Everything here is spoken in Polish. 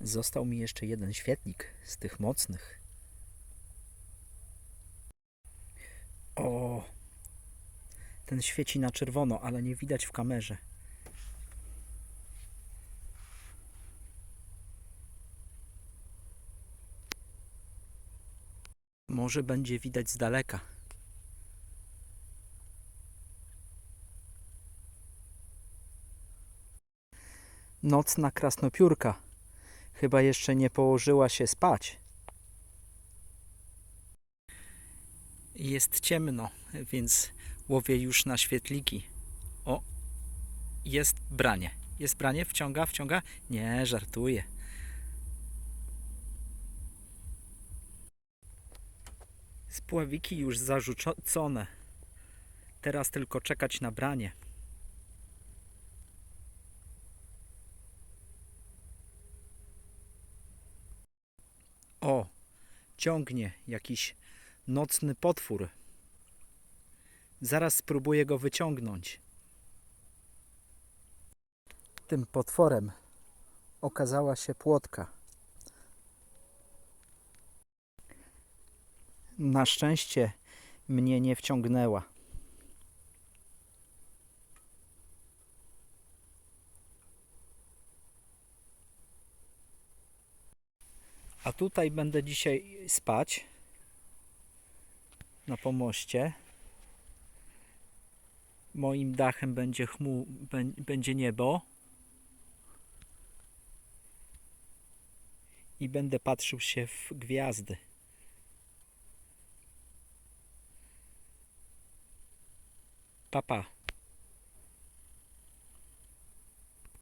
Został mi jeszcze jeden świetlik z tych mocnych. O! Ten świeci na czerwono, ale nie widać w kamerze. Może będzie widać z daleka. Nocna krasnopiórka. Chyba jeszcze nie położyła się spać. Jest ciemno, więc łowię już na świetliki. O, jest branie. Jest branie, wciąga, wciąga. Nie, żartuję. Spławiki już zarzucone. Teraz tylko czekać na branie. O, ciągnie jakiś nocny potwór. Zaraz spróbuję go wyciągnąć. Tym potworem okazała się płotka. Na szczęście mnie nie wciągnęła. A tutaj będę dzisiaj spać na pomoście. Moim dachem będzie chmu, bę- będzie niebo. I będę patrzył się w gwiazdy. Papa. Pa.